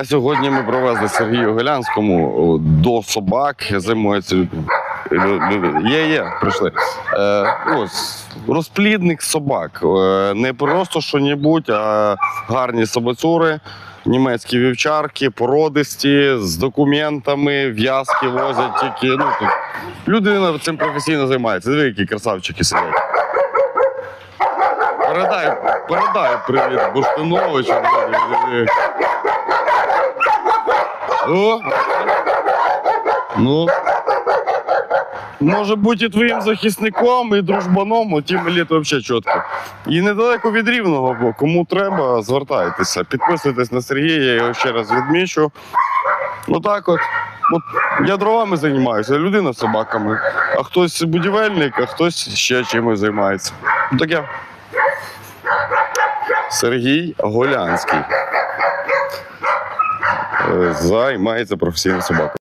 А сьогодні ми привезли Сергію Голянському до собак. Лю- Є, є, прийшли. Е, ось розплідник собак. Е, не просто що-небудь, а гарні собацюри. Німецькі вівчарки, породисті, з документами, в'язки возять тільки. Ну, тут людина цим професійно займається. Диви, які красавчики сидять. Передай, передай привіт Бурштиновичу. О! Ну. Може бути твоїм захисником, і дружбаном, а тим літ взагалі чітко. І недалеко від рівного, бо кому треба, звертайтеся. Підписуйтесь на Сергія, я його ще раз відмічу. Ну так от. от я дровами займаюся, людина собаками. А хтось будівельник, а хтось ще чимось займається. Ну таке. Сергій Голянський. Е, Займається професійною собакою.